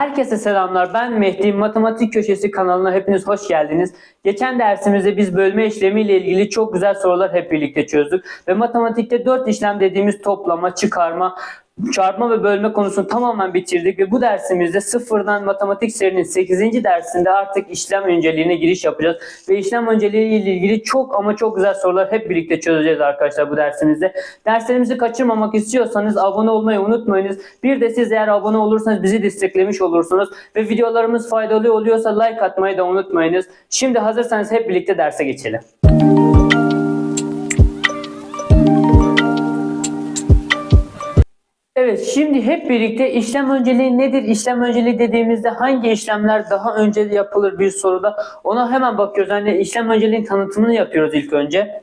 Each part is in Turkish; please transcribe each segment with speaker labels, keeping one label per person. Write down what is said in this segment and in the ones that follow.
Speaker 1: Herkese selamlar. Ben Mehdi. Matematik Köşesi kanalına hepiniz hoş geldiniz. Geçen dersimizde biz bölme işlemi ile ilgili çok güzel sorular hep birlikte çözdük. Ve matematikte 4 işlem dediğimiz toplama, çıkarma, çarpma ve bölme konusunu tamamen bitirdik. Ve bu dersimizde sıfırdan matematik serinin 8. dersinde artık işlem önceliğine giriş yapacağız. Ve işlem önceliği ile ilgili çok ama çok güzel sorular hep birlikte çözeceğiz arkadaşlar bu dersimizde. Derslerimizi kaçırmamak istiyorsanız abone olmayı unutmayınız. Bir de siz eğer abone olursanız bizi desteklemiş olursunuz. Ve videolarımız faydalı oluyorsa like atmayı da unutmayınız. Şimdi hazırsanız hep birlikte derse geçelim. Evet şimdi hep birlikte işlem önceliği nedir? İşlem önceliği dediğimizde hangi işlemler daha önce yapılır bir soruda ona hemen bakıyoruz. Hani işlem önceliğin tanıtımını yapıyoruz ilk önce.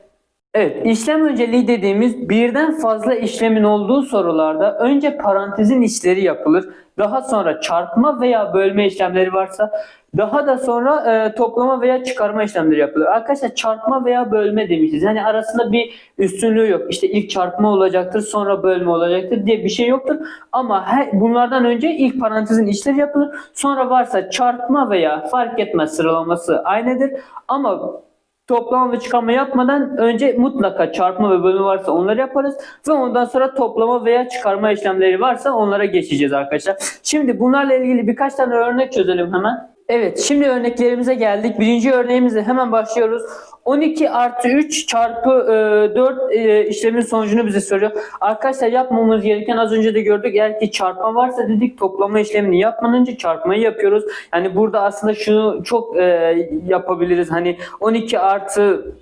Speaker 1: Evet, işlem önceliği dediğimiz birden fazla işlemin olduğu sorularda önce parantezin işleri yapılır. Daha sonra çarpma veya bölme işlemleri varsa daha da sonra e, toplama veya çıkarma işlemleri yapılır. Arkadaşlar çarpma veya bölme demişiz. Yani arasında bir üstünlüğü yok. İşte ilk çarpma olacaktır, sonra bölme olacaktır diye bir şey yoktur. Ama her, bunlardan önce ilk parantezin işleri yapılır. Sonra varsa çarpma veya fark etmez sıralaması aynıdır. Ama toplama ve çıkarma yapmadan önce mutlaka çarpma ve bölme varsa onları yaparız ve ondan sonra toplama veya çıkarma işlemleri varsa onlara geçeceğiz arkadaşlar. Şimdi bunlarla ilgili birkaç tane örnek çözelim hemen. Evet şimdi örneklerimize geldik. Birinci örneğimizle hemen başlıyoruz. 12 artı 3 çarpı e, 4 e, işlemin sonucunu bize soruyor. Arkadaşlar yapmamız gereken az önce de gördük. Eğer ki çarpma varsa dedik toplama işlemini yapmadan önce çarpmayı yapıyoruz. Yani burada aslında şunu çok e, yapabiliriz. Hani 12 artı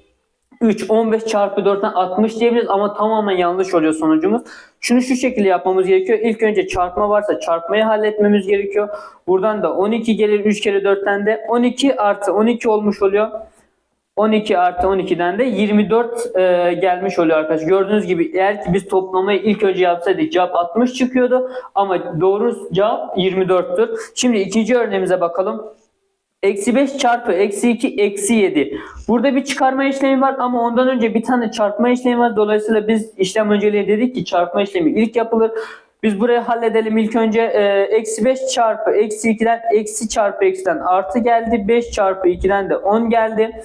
Speaker 1: 3, 15 çarpı 4'ten 60 diyebiliriz ama tamamen yanlış oluyor sonucumuz. Şunu şu şekilde yapmamız gerekiyor. İlk önce çarpma varsa çarpmayı halletmemiz gerekiyor. Buradan da 12 gelir 3 kere 4'ten de 12 artı 12 olmuş oluyor. 12 artı 12'den de 24 e, gelmiş oluyor arkadaşlar. Gördüğünüz gibi eğer ki biz toplamayı ilk önce yapsaydık cevap 60 çıkıyordu. Ama doğru cevap 24'tür. Şimdi ikinci örneğimize bakalım. Eksi 5 çarpı eksi 2 eksi 7. Burada bir çıkarma işlemi var ama ondan önce bir tane çarpma işlemi var. Dolayısıyla biz işlem önceliği dedik ki çarpma işlemi ilk yapılır. Biz burayı halledelim ilk önce. Ee, Eksi 5 çarpı eksi 2'den eksi çarpı eksiden artı geldi. 5 çarpı 2'den de 10 geldi.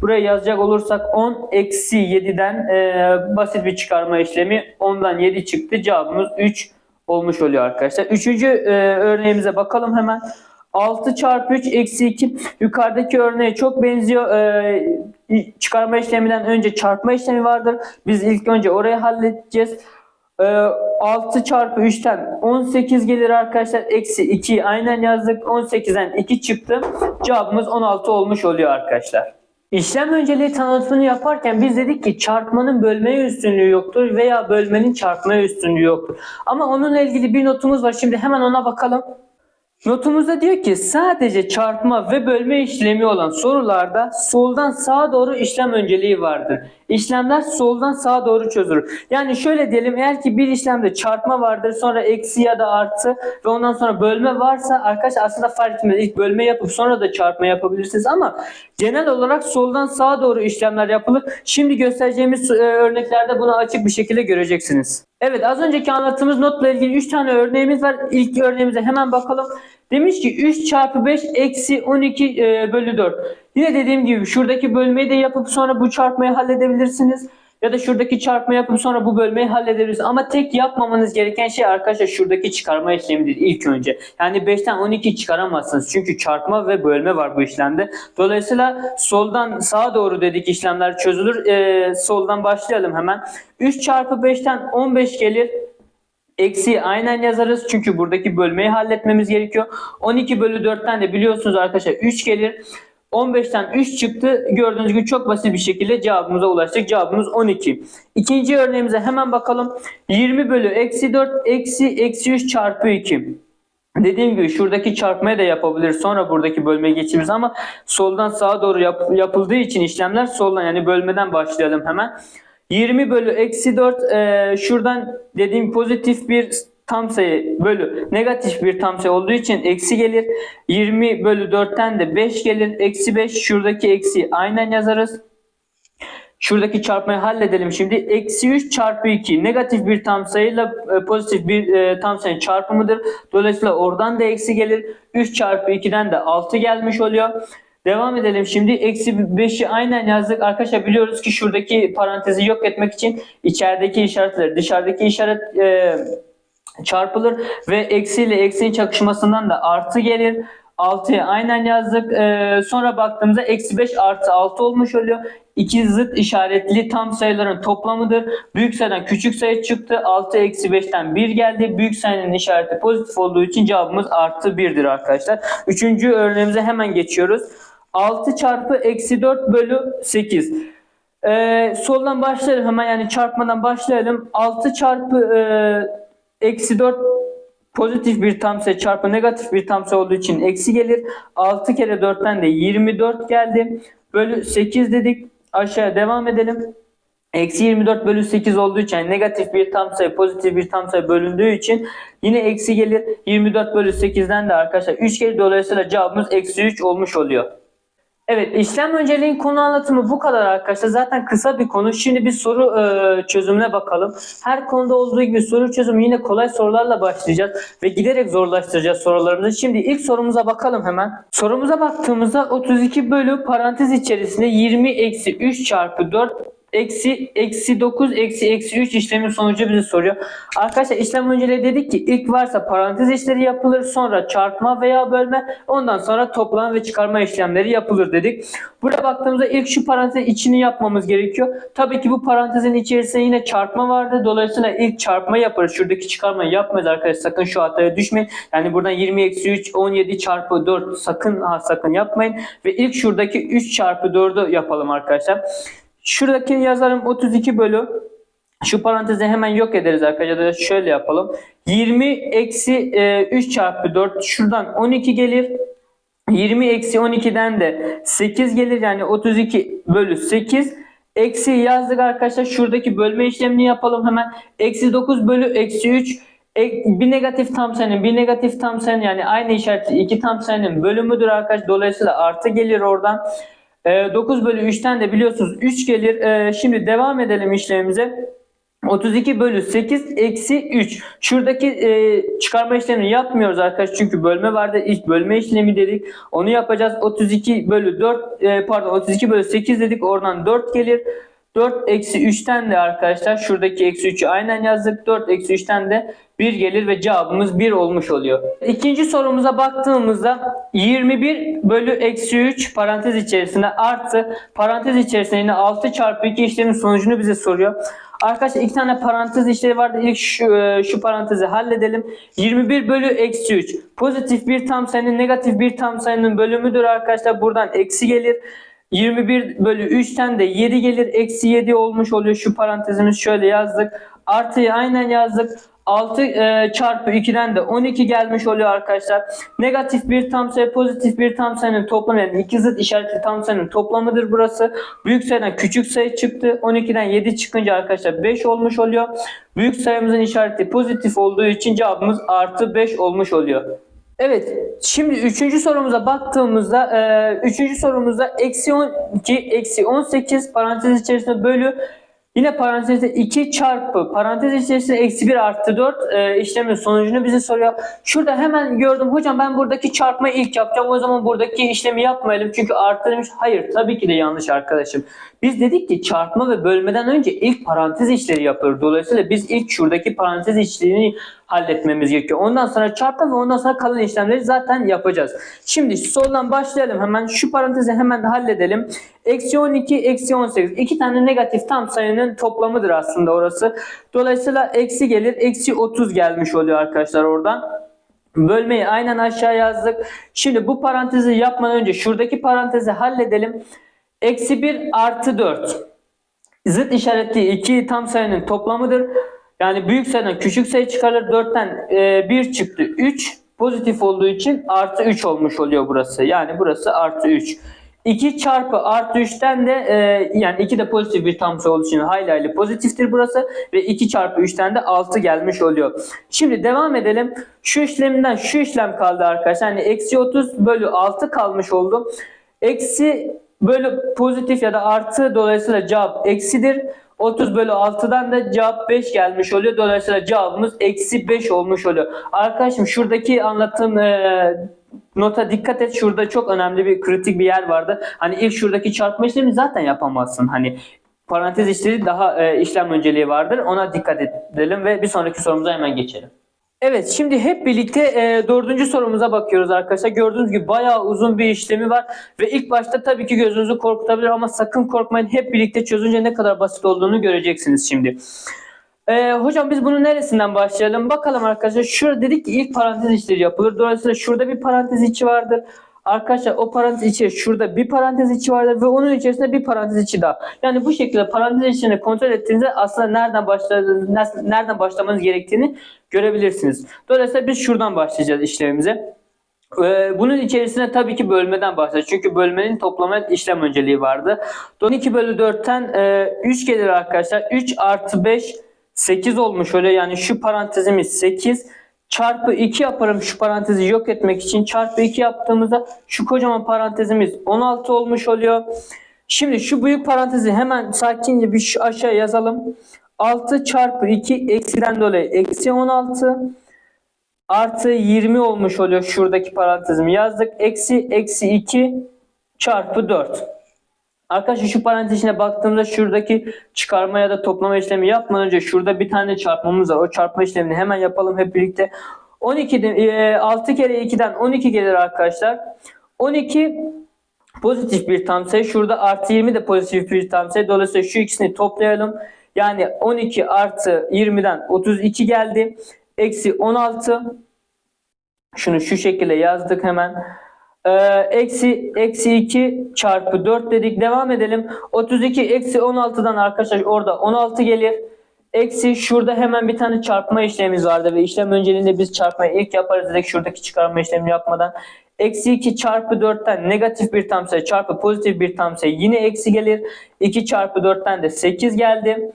Speaker 1: Buraya yazacak olursak 10 eksi 7'den e, basit bir çıkarma işlemi. 10'dan 7 çıktı. Cevabımız 3 olmuş oluyor arkadaşlar. Üçüncü e, örneğimize bakalım hemen. 6 çarpı 3 eksi 2 yukarıdaki örneğe çok benziyor. Ee, çıkarma işleminden önce çarpma işlemi vardır. Biz ilk önce orayı halledeceğiz. Ee, 6 çarpı 3'ten 18 gelir arkadaşlar. Eksi 2 aynen yazdık. 18'den 2 çıktı. Cevabımız 16 olmuş oluyor arkadaşlar. İşlem önceliği tanıtımını yaparken biz dedik ki çarpmanın bölmeye üstünlüğü yoktur veya bölmenin çarpmaya üstünlüğü yoktur. Ama onunla ilgili bir notumuz var. Şimdi hemen ona bakalım. Notumuzda diyor ki sadece çarpma ve bölme işlemi olan sorularda soldan sağa doğru işlem önceliği vardır. İşlemler soldan sağa doğru çözülür. Yani şöyle diyelim eğer ki bir işlemde çarpma vardır sonra eksi ya da artı ve ondan sonra bölme varsa arkadaşlar aslında fark etmez. İlk bölme yapıp sonra da çarpma yapabilirsiniz ama genel olarak soldan sağa doğru işlemler yapılır. Şimdi göstereceğimiz e, örneklerde bunu açık bir şekilde göreceksiniz. Evet az önceki anlattığımız notla ilgili 3 tane örneğimiz var. İlk örneğimize hemen bakalım. Demiş ki 3 çarpı 5 eksi 12 e, bölü 4. Yine dediğim gibi şuradaki bölmeyi de yapıp sonra bu çarpmayı halledebilirsiniz. Ya da şuradaki çarpma yapıp sonra bu bölmeyi halledebilirsiniz. Ama tek yapmamanız gereken şey arkadaşlar şuradaki çıkarma işlemidir ilk önce. Yani 5'ten 12 çıkaramazsınız. Çünkü çarpma ve bölme var bu işlemde. Dolayısıyla soldan sağa doğru dedik işlemler çözülür. E, soldan başlayalım hemen. 3 çarpı 5'ten 15 gelir. Eksi aynen yazarız çünkü buradaki bölmeyi halletmemiz gerekiyor. 12 bölü 4'ten de biliyorsunuz arkadaşlar 3 gelir. 15'ten 3 çıktı. Gördüğünüz gibi çok basit bir şekilde cevabımıza ulaştık. Cevabımız 12. İkinci örneğimize hemen bakalım. 20 bölü eksi 4 eksi eksi 3 çarpı 2. Dediğim gibi şuradaki çarpmayı da yapabiliriz. Sonra buradaki bölmeye geçeriz ama soldan sağa doğru yap, yapıldığı için işlemler soldan yani bölmeden başlayalım hemen. 20 bölü eksi 4 e, şuradan dediğim pozitif bir tam sayı bölü negatif bir tam sayı olduğu için eksi gelir. 20 bölü 4'ten de 5 gelir. Eksi 5 şuradaki eksi aynen yazarız. Şuradaki çarpmayı halledelim şimdi. Eksi 3 çarpı 2 negatif bir tam sayıyla e, pozitif bir e, tam sayının çarpımıdır. Dolayısıyla oradan da eksi gelir. 3 çarpı 2'den de 6 gelmiş oluyor. Devam edelim şimdi. Eksi 5'i aynen yazdık. Arkadaşlar biliyoruz ki şuradaki parantezi yok etmek için içerideki işaretler dışarıdaki işaret e, çarpılır ve eksi ile eksinin çakışmasından da artı gelir. 6'ya aynen yazdık. Ee, sonra baktığımızda eksi 5 artı 6 olmuş oluyor. İki zıt işaretli tam sayıların toplamıdır. Büyük sayıdan küçük sayı çıktı. 6 eksi 5'ten 1 geldi. Büyük sayının işareti pozitif olduğu için cevabımız artı 1'dir arkadaşlar. Üçüncü örneğimize hemen geçiyoruz. 6 çarpı eksi 4 bölü 8. Ee, soldan başlayalım hemen yani çarpmadan başlayalım. 6 çarpı e, eksi 4 pozitif bir tam sayı çarpı negatif bir tam sayı olduğu için eksi gelir. 6 kere 4'ten de 24 geldi. Bölü 8 dedik. Aşağıya devam edelim. Eksi 24 bölü 8 olduğu için yani negatif bir tam sayı pozitif bir tam sayı bölündüğü için yine eksi gelir. 24 bölü 8'den de arkadaşlar 3 gelir. Dolayısıyla cevabımız eksi 3 olmuş oluyor. Evet işlem önceliğin konu anlatımı bu kadar arkadaşlar. Zaten kısa bir konu. Şimdi bir soru e, çözümüne bakalım. Her konuda olduğu gibi soru çözümü yine kolay sorularla başlayacağız. Ve giderek zorlaştıracağız sorularımızı. Şimdi ilk sorumuza bakalım hemen. Sorumuza baktığımızda 32 bölü parantez içerisinde 20 eksi 3 çarpı 4 eksi eksi 9 eksi eksi 3 işlemin sonucu bize soruyor. Arkadaşlar işlem önceliği dedik ki ilk varsa parantez işleri yapılır sonra çarpma veya bölme ondan sonra toplama ve çıkarma işlemleri yapılır dedik. Burada baktığımızda ilk şu parantezin içini yapmamız gerekiyor. Tabii ki bu parantezin içerisinde yine çarpma vardı. Dolayısıyla ilk çarpma yaparız. Şuradaki çıkarmayı yapmayız arkadaşlar. Sakın şu hataya düşmeyin. Yani buradan 20 eksi 3 17 çarpı 4 sakın ha sakın yapmayın. Ve ilk şuradaki 3 çarpı 4'ü yapalım arkadaşlar. Şuradakini yazarım 32 bölü. Şu parantezi hemen yok ederiz arkadaşlar. Şöyle yapalım. 20 eksi e, 3 çarpı 4. Şuradan 12 gelir. 20 eksi 12'den de 8 gelir. Yani 32 bölü 8. Eksi yazdık arkadaşlar. Şuradaki bölme işlemini yapalım hemen. Eksi 9 bölü eksi 3. E, bir negatif tam sayının bir negatif tam sayının yani aynı işaretli iki tam sayının bölümüdür arkadaşlar. Dolayısıyla artı gelir oradan. E, 9 bölü 3'ten de biliyorsunuz 3 gelir. E, şimdi devam edelim işlemimize. 32 bölü 8 eksi 3. Şuradaki e, çıkarma işlemini yapmıyoruz arkadaşlar. Çünkü bölme vardı. İlk bölme işlemi dedik. Onu yapacağız. 32 bölü 4 e, pardon 32 bölü 8 dedik. Oradan 4 gelir. 4 eksi 3'ten de arkadaşlar şuradaki eksi 3'ü aynen yazdık. 4 eksi 3'ten de 1 gelir ve cevabımız 1 olmuş oluyor. İkinci sorumuza baktığımızda 21 bölü eksi 3 parantez içerisinde artı parantez içerisinde yine 6 çarpı 2 işlemin sonucunu bize soruyor. Arkadaşlar iki tane parantez işleri vardı. İlk şu, e, şu parantezi halledelim. 21 bölü eksi 3. Pozitif bir tam sayının negatif bir tam sayının bölümüdür arkadaşlar. Buradan eksi gelir. 21 bölü 3'ten de 7 gelir. Eksi 7 olmuş oluyor. Şu parantezimiz şöyle yazdık. Artıyı aynen yazdık. 6 e, çarpı 2'den de 12 gelmiş oluyor arkadaşlar. Negatif bir tam sayı pozitif bir tam sayının toplamı yani iki zıt işaretli tam sayının toplamıdır burası. Büyük sayıdan küçük sayı çıktı. 12'den 7 çıkınca arkadaşlar 5 olmuş oluyor. Büyük sayımızın işareti pozitif olduğu için cevabımız artı 5 olmuş oluyor. Evet, şimdi üçüncü sorumuza baktığımızda, e, üçüncü sorumuzda eksi 12, eksi 18 parantez içerisinde bölü Yine parantezde 2 çarpı parantez içerisinde eksi 1 artı 4 e, işlemin sonucunu bize soruyor. Şurada hemen gördüm hocam ben buradaki çarpmayı ilk yapacağım. O zaman buradaki işlemi yapmayalım çünkü artı. Hayır tabii ki de yanlış arkadaşım. Biz dedik ki çarpma ve bölmeden önce ilk parantez işleri yapılır. Dolayısıyla biz ilk şuradaki parantez işlerini halletmemiz gerekiyor. Ondan sonra çarpma ve ondan sonra kalan işlemleri zaten yapacağız. Şimdi soldan başlayalım hemen. Şu parantezi hemen halledelim. Eksi 12, eksi 18. İki tane negatif tam sayının toplamıdır aslında orası. Dolayısıyla eksi gelir. Eksi 30 gelmiş oluyor arkadaşlar oradan. Bölmeyi aynen aşağı yazdık. Şimdi bu parantezi yapmadan önce şuradaki parantezi halledelim. Eksi 1 artı 4. Zıt işaretli iki tam sayının toplamıdır. Yani büyük sayıdan küçük sayı çıkarılır. 4'ten e, 1 çıktı 3. Pozitif olduğu için artı 3 olmuş oluyor burası. Yani burası artı 3. 2 çarpı artı 3'ten de e, yani 2 de pozitif bir tam sayı olduğu için hayli hayli pozitiftir burası. Ve 2 çarpı 3'ten de 6 gelmiş oluyor. Şimdi devam edelim. Şu işleminden şu işlem kaldı arkadaşlar. Yani eksi 30 bölü 6 kalmış oldu. Eksi böyle pozitif ya da artı dolayısıyla cevap eksidir. 30 bölü 6'dan da cevap 5 gelmiş oluyor. Dolayısıyla cevabımız eksi 5 olmuş oluyor. Arkadaşım şuradaki anlattığım e, nota dikkat et. Şurada çok önemli bir kritik bir yer vardı. Hani ilk şuradaki çarpma işlemi zaten yapamazsın. Hani parantez işleri daha e, işlem önceliği vardır. Ona dikkat edelim ve bir sonraki sorumuza hemen geçelim. Evet şimdi hep birlikte e, dördüncü sorumuza bakıyoruz arkadaşlar. Gördüğünüz gibi bayağı uzun bir işlemi var. Ve ilk başta tabii ki gözünüzü korkutabilir ama sakın korkmayın. Hep birlikte çözünce ne kadar basit olduğunu göreceksiniz şimdi. E, hocam biz bunu neresinden başlayalım? Bakalım arkadaşlar. Şurada dedik ki ilk parantez içleri yapılır. Dolayısıyla şurada bir parantez içi vardır. Arkadaşlar o parantez içi şurada bir parantez içi vardır ve onun içerisinde bir parantez içi daha. Yani bu şekilde parantez içini kontrol ettiğinizde aslında nereden başladığınız, nereden başlamanız gerektiğini görebilirsiniz. Dolayısıyla biz şuradan başlayacağız işlemimize. Ee, Bunun içerisine tabii ki bölmeden başlayacağız. Çünkü bölmenin toplama işlem önceliği vardı. 12 bölü 4'ten e, 3 gelir arkadaşlar. 3 artı 5 8 olmuş öyle yani şu parantezimiz 8 çarpı 2 yaparım şu parantezi yok etmek için çarpı 2 yaptığımızda şu kocaman parantezimiz 16 olmuş oluyor. Şimdi şu büyük parantezi hemen sakince bir şu aşağı yazalım. 6 çarpı 2 eksiden dolayı eksi 16 artı 20 olmuş oluyor şuradaki parantezimi yazdık. Eksi eksi 2 çarpı 4. Arkadaşlar şu parantez içine baktığımda şuradaki çıkarma ya da toplama işlemi yapmadan önce şurada bir tane çarpmamız var. O çarpma işlemini hemen yapalım hep birlikte. 12 e, 6 kere 2'den 12 gelir arkadaşlar. 12 pozitif bir tam sayı. Şurada artı 20 de pozitif bir tam sayı. Dolayısıyla şu ikisini toplayalım. Yani 12 artı 20'den 32 geldi. Eksi 16. Şunu şu şekilde yazdık hemen. Ee, eksi eksi 2 çarpı 4 dedik. Devam edelim. 32 eksi 16'dan arkadaşlar orada 16 gelir. Eksi şurada hemen bir tane çarpma işlemimiz vardı ve işlem önceliğinde biz çarpmayı ilk yaparız dedik şuradaki çıkarma işlemini yapmadan. Eksi 2 çarpı 4'ten negatif bir tam sayı çarpı pozitif bir tam sayı yine eksi gelir. 2 çarpı 4'ten de 8 geldi.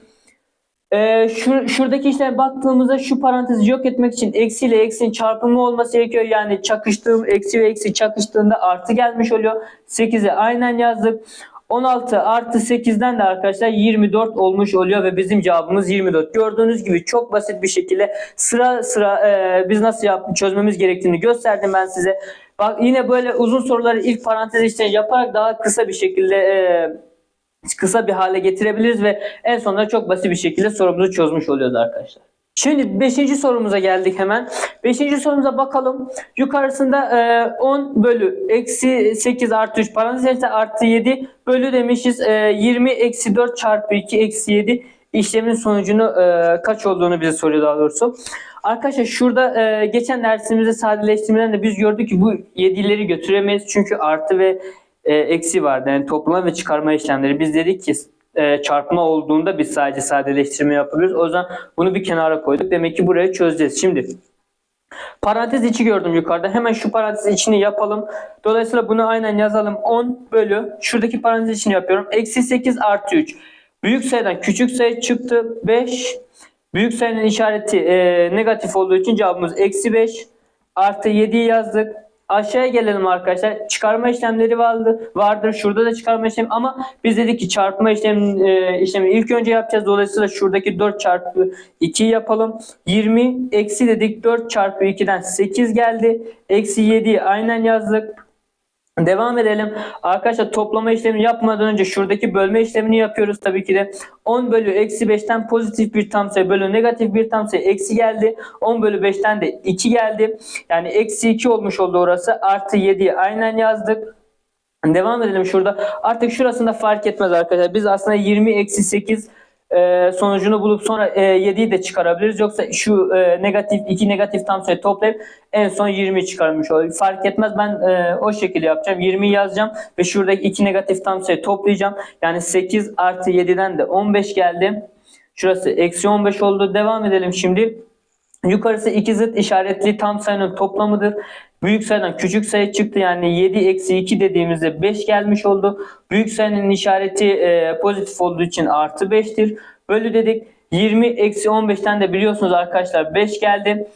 Speaker 1: Ee, şu, şuradaki işleme baktığımızda şu parantezi yok etmek için eksi ile eksinin çarpımı olması gerekiyor. Yani çakıştığım eksi ve eksi çakıştığında artı gelmiş oluyor. 8'i aynen yazdık. 16 artı 8'den de arkadaşlar 24 olmuş oluyor ve bizim cevabımız 24. Gördüğünüz gibi çok basit bir şekilde sıra sıra e, biz nasıl yap, çözmemiz gerektiğini gösterdim ben size. Bak yine böyle uzun soruları ilk parantez işlemi yaparak daha kısa bir şekilde e, kısa bir hale getirebiliriz ve en sonunda çok basit bir şekilde sorumuzu çözmüş oluyoruz arkadaşlar. Şimdi 5. sorumuza geldik hemen. 5. sorumuza bakalım. Yukarısında e, 10 bölü eksi 8 artı 3 parantez içerisinde artı 7 bölü demişiz. E, 20 eksi 4 çarpı 2 eksi 7 işlemin sonucunu e, kaç olduğunu bize soruyor daha doğrusu. Arkadaşlar şurada e, geçen dersimizde sadeleştirmeden de biz gördük ki bu 7'leri götüremeyiz. Çünkü artı ve e, eksi vardı. Yani toplama ve çıkarma işlemleri. Biz dedik ki e, çarpma olduğunda biz sadece sadeleştirme yapıyoruz. O yüzden bunu bir kenara koyduk. Demek ki burayı çözeceğiz. Şimdi parantez içi gördüm yukarıda. Hemen şu parantez içini yapalım. Dolayısıyla bunu aynen yazalım. 10 bölü şuradaki parantez içini yapıyorum. Eksi 8 artı 3. Büyük sayıdan küçük sayı çıktı. 5. Büyük sayının işareti e, negatif olduğu için cevabımız eksi 5. Artı 7'yi yazdık. Aşağıya gelelim arkadaşlar. Çıkarma işlemleri vardı, vardır. Şurada da çıkarma işlemi ama biz dedik ki çarpma işlemi, e, işlemi ilk önce yapacağız. Dolayısıyla şuradaki 4 çarpı 2 yapalım. 20 eksi dedik 4 çarpı 2'den 8 geldi. Eksi 7'yi aynen yazdık. Devam edelim. Arkadaşlar toplama işlemini yapmadan önce şuradaki bölme işlemini yapıyoruz tabii ki de. 10 bölü eksi 5'ten pozitif bir tam sayı bölü negatif bir tam sayı eksi geldi. 10 bölü 5'ten de 2 geldi. Yani eksi 2 olmuş oldu orası. Artı 7'yi aynen yazdık. Devam edelim şurada. Artık şurasında fark etmez arkadaşlar. Biz aslında 20 eksi 8 e, sonucunu bulup sonra e, 7'yi de çıkarabiliriz. Yoksa şu e, negatif iki negatif tam sayı toplayıp en son 20 çıkarmış olur. Fark etmez ben e, o şekilde yapacağım. 20 yazacağım ve şuradaki iki negatif tam sayı toplayacağım. Yani 8 artı 7'den de 15 geldi. Şurası eksi 15 oldu. Devam edelim şimdi. Yukarısı iki zıt işaretli tam sayının toplamıdır. Büyük sayıdan küçük sayı çıktı yani 7 eksi 2 dediğimizde 5 gelmiş oldu. Büyük sayının işareti e, pozitif olduğu için artı 5'tir. Bölü dedik 20 eksi 15'ten de biliyorsunuz arkadaşlar 5 geldi.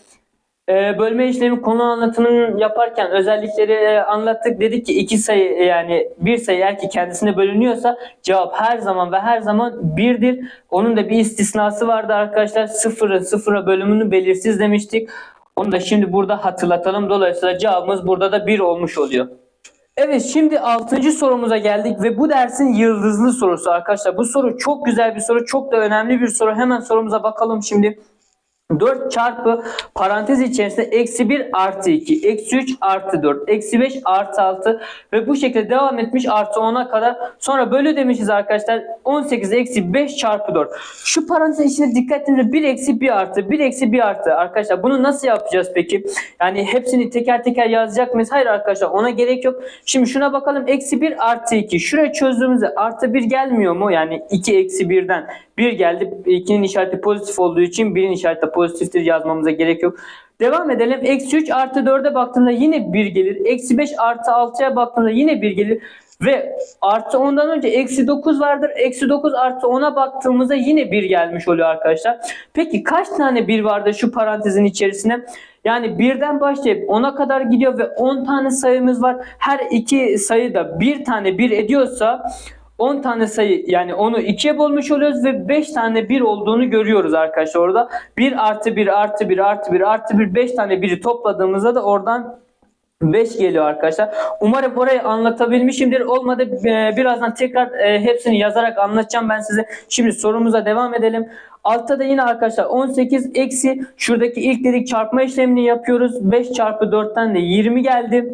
Speaker 1: E, bölme işlemi konu anlatımını yaparken özellikleri e, anlattık. Dedik ki iki sayı e, yani bir sayı eğer ki kendisine bölünüyorsa cevap her zaman ve her zaman birdir. Onun da bir istisnası vardı arkadaşlar. Sıfırın sıfıra bölümünü belirsiz demiştik. Onu da şimdi burada hatırlatalım. Dolayısıyla cevabımız burada da 1 olmuş oluyor. Evet şimdi 6. sorumuza geldik ve bu dersin yıldızlı sorusu arkadaşlar. Bu soru çok güzel bir soru, çok da önemli bir soru. Hemen sorumuza bakalım şimdi. 4 çarpı parantez içerisinde eksi 1 artı 2, eksi 3 artı 4, eksi 5 artı 6 ve bu şekilde devam etmiş artı 10'a kadar. Sonra bölü demişiz arkadaşlar 18 eksi 5 çarpı 4. Şu parantez içine dikkat edin 1 eksi 1 artı 1 eksi 1 artı arkadaşlar bunu nasıl yapacağız peki? Yani hepsini teker teker yazacak mıyız? Hayır arkadaşlar ona gerek yok. Şimdi şuna bakalım eksi 1 artı 2. Şuraya çözdüğümüzde artı 1 gelmiyor mu? Yani 2 eksi 1'den 1 geldi. 2'nin işareti pozitif olduğu için 1'in işareti pozitiftir yazmamıza gerek yok. Devam edelim. Eksi 3 artı 4'e baktığımda yine 1 gelir. Eksi 5 artı 6'ya baktığımda yine 1 gelir. Ve artı 10'dan önce eksi 9 vardır. Eksi 9 artı 10'a baktığımızda yine 1 gelmiş oluyor arkadaşlar. Peki kaç tane 1 vardı şu parantezin içerisinde? Yani birden başlayıp 10'a kadar gidiyor ve 10 tane sayımız var. Her iki sayıda bir tane 1 ediyorsa 10 tane sayı yani onu 2'ye bölmüş oluyoruz ve 5 tane 1 olduğunu görüyoruz arkadaşlar orada. 1 artı 1 artı 1 artı 1 artı 1 5 tane 1'i topladığımızda da oradan 5 geliyor arkadaşlar. Umarım orayı anlatabilmişimdir. Olmadı e, birazdan tekrar e, hepsini yazarak anlatacağım ben size. Şimdi sorumuza devam edelim. Altta da yine arkadaşlar 18 eksi şuradaki ilk dedik çarpma işlemini yapıyoruz. 5 çarpı 4'ten de 20 geldi.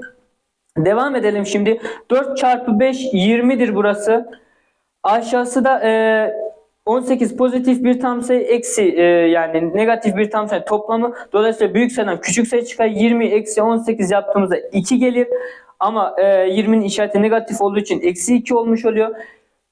Speaker 1: Devam edelim şimdi. 4 çarpı 5 20'dir burası. Aşağısı da e, 18 pozitif bir tam sayı eksi e, yani negatif bir tam sayı toplamı. Dolayısıyla büyük sayıdan küçük sayı çıkar. 20 eksi 18 yaptığımızda 2 gelir. Ama e, 20'nin işareti negatif olduğu için eksi 2 olmuş oluyor.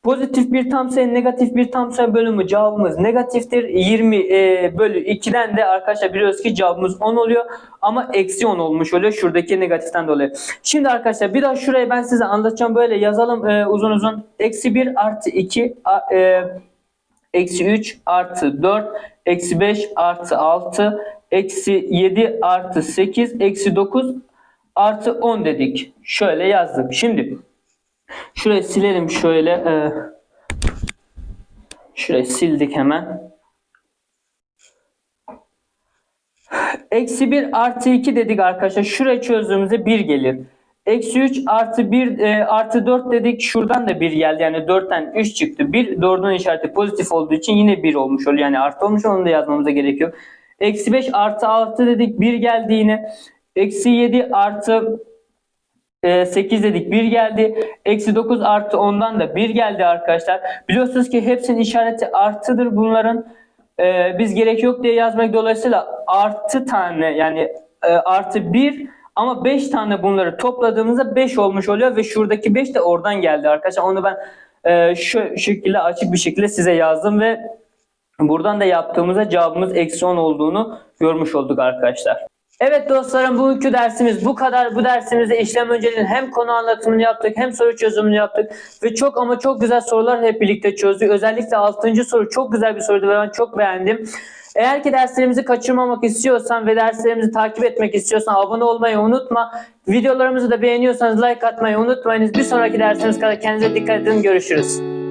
Speaker 1: Pozitif bir tam sayı negatif bir tam sayı bölümü cevabımız negatiftir. 20 e, bölü 2'den de arkadaşlar biliyoruz ki cevabımız 10 oluyor. Ama eksi 10 olmuş oluyor şuradaki negatiften dolayı. Şimdi arkadaşlar bir daha şurayı ben size anlatacağım. Böyle yazalım e, uzun uzun. Eksi 1 artı 2 a, e, eksi 3 artı 4 eksi 5 artı 6 eksi 7 artı 8 eksi 9 artı 10 dedik. Şöyle yazdık. Şimdi Şurayı silelim şöyle. Ee, şurayı sildik hemen. Eksi 1 artı 2 dedik arkadaşlar. Şurayı çözdüğümüzde 1 gelir. Eksi 3 artı 1 e, artı 4 dedik. Şuradan da 1 geldi. Yani 4'ten 3 çıktı. 1 4'ün işareti pozitif olduğu için yine 1 olmuş oluyor. Yani artı olmuş onu da yazmamıza gerekiyor. Eksi 5 artı 6 dedik. 1 geldi yine. Eksi 7 artı 8 dedik 1 geldi. Eksi 9 artı 10'dan da 1 geldi arkadaşlar. Biliyorsunuz ki hepsinin işareti artıdır bunların. Ee, biz gerek yok diye yazmak dolayısıyla artı tane yani e, artı 1 ama 5 tane bunları topladığımızda 5 olmuş oluyor ve şuradaki 5 de oradan geldi arkadaşlar. Onu ben e, şu şekilde açık bir şekilde size yazdım ve buradan da yaptığımızda cevabımız eksi 10 olduğunu görmüş olduk arkadaşlar. Evet dostlarım bugünkü dersimiz bu kadar. Bu dersimizde işlem önceliğinin hem konu anlatımını yaptık hem soru çözümünü yaptık. Ve çok ama çok güzel sorular hep birlikte çözdük. Özellikle 6. soru çok güzel bir soruydu ve ben çok beğendim. Eğer ki derslerimizi kaçırmamak istiyorsan ve derslerimizi takip etmek istiyorsan abone olmayı unutma. Videolarımızı da beğeniyorsanız like atmayı unutmayınız. Bir sonraki dersimiz kadar kendinize dikkat edin. Görüşürüz.